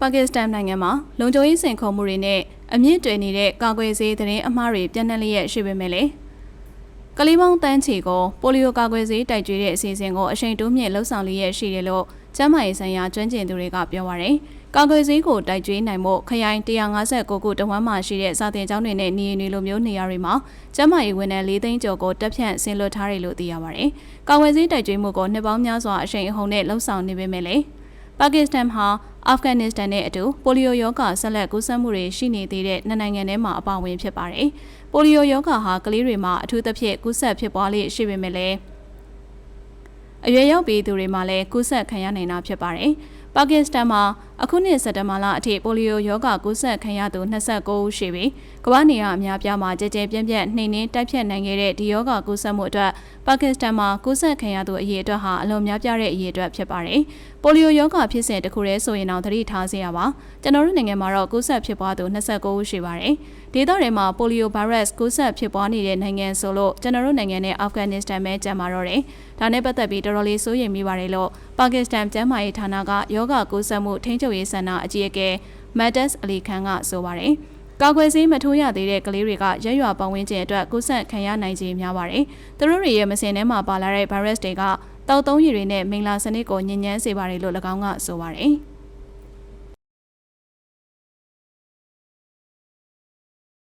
ပါကစ္စတန်နိုင်ငံမှာလုံခြုံရေးစင်ခုံမှုတွေနဲ့အမြင့်တွယ်နေတဲ့ကာကွယ်ဆေးသတင်းအမှားတွေပြန့်နှံ့လျက်ရှိပေမဲ့လည်းကလေးပေါင်းတန်းချီကိုပိုလီယိုကာကွယ်ဆေးတိုက်ကျွေးတဲ့အစီအစဉ်ကိုအရှိန်တိုးမြင့်လှုပ်ဆောင်လျက်ရှိတယ်လို့ကျန်းမာရေးဆိုင်ရာကျွမ်းကျင်သူတွေကပြောပါရယ်ကာကွယ်ဆေးကိုတိုက်ကျွေးနိုင်မှုခရိုင်159ခုတဝမ်းမှာရှိတဲ့စာတင်ကျောင်းတွေနဲ့နေအိမ်တွေလိုမျိုးနေရာတွေမှာကျန်းမာရေးဝန်ထမ်း၄သိန်းကျော်ကိုတက်ဖြန့်ဆင်းလွှတ်ထားတယ်လို့သိရပါရယ်ကာကွယ်ဆေးတိုက်ကျွေးမှုကိုနှစ်ပေါင်းများစွာအရှိန်အဟုန်နဲ့လှုပ်ဆောင်နေပေမဲ့လည်းပါကစ္စတန်ဟာ အာဖဂန်နစ္စတန်နဲ့အတူပိုလီယိုရောဂါဆက်လက်ကူးစက်မှုတွေရှိနေသေးတဲ့နှစ်နိုင်ငံထဲမှာအပါအဝင်ဖြစ်ပါတယ်။ပိုလီယိုရောဂါဟာကလေးတွေမှာအထူးသဖြင့်ကူးစက်ဖြစ်ပွားလေရှိပေမဲ့လည်း အရွယ်ရောက်ပြီးသူတွေမှာလည်းကူးစက်ခံရနိုင်တာဖြစ်ပါတယ်။ပါကစ္စတန်မှာအခုနှစ်စက်တဘာလအထိပိုလီယိုရောဂါကူးစက်ခံရသူ29ဦးရှိပြီးကမ္ဘာနေရအများပြားမှာကြဲကြဲပြန့်ပြန့်နှိမ်နှင်းတိုက်ဖြတ်နိုင်ခဲ့တဲ့ဒီရောဂါကူးစက်မှုအတွက်ပါကစ္စတန်မှာကူးစက်ခံရသူအရေအတွက်ဟာအလွန်များပြားတဲ့အရေအတွက်ဖြစ်ပါတယ်။ပိုလီယိုရောဂါဖြစ်စဉ်တစ်ခုတည်းဆိုရင်တော့သတိထားစေရပါ။ကျွန်တော်တို့နိုင်ငံမှာတော့ကူးစက်ဖြစ်ပွားသူ29ဦးရှိပါတယ်။ ဒေသတွေမှာပိုလီယိုဗိုင်းရပ်စ်ကူးစက်ဖြစ်ပွားနေတဲ့နိုင်ငံဆိုလို့ကျွန်တော်တို့နိုင်ငံနဲ့အာဖဂန်နစ္စတန်ပဲကြံပါတော့တယ်။ဒါနဲ့ပတ်သက်ပြီးတော်တော်လေးစိုးရိမ်မိပါတယ်လို့ပါကစ္စတန်ကျန်းမာရေးဌာနကရောဂါကူးစက်မှုထိန်းချုပ်ရေးစင်တာအကြီးအကဲမတ်ဒက်စ်အလီခန်ကဆိုပါတယ်။ကာကွယ်ဆေးမထိုးရသေးတဲ့ကလေးတွေကရက်ရွာပတ်ဝန်းကျင်အတွက်ကူးစက်ခံရနိုင်ခြေများပါတယ်။သူတို့တွေရဲ့မစင်ထဲမှာပါလာတဲ့ဗိုင်းရပ်စ်တွေကတောက်သုံးရည်တွေနဲ့မိန်လာစနစ်ကိုညဉ့်ညမ်းစေပါတယ်လို့၎င်းကဆိုပါတယ်။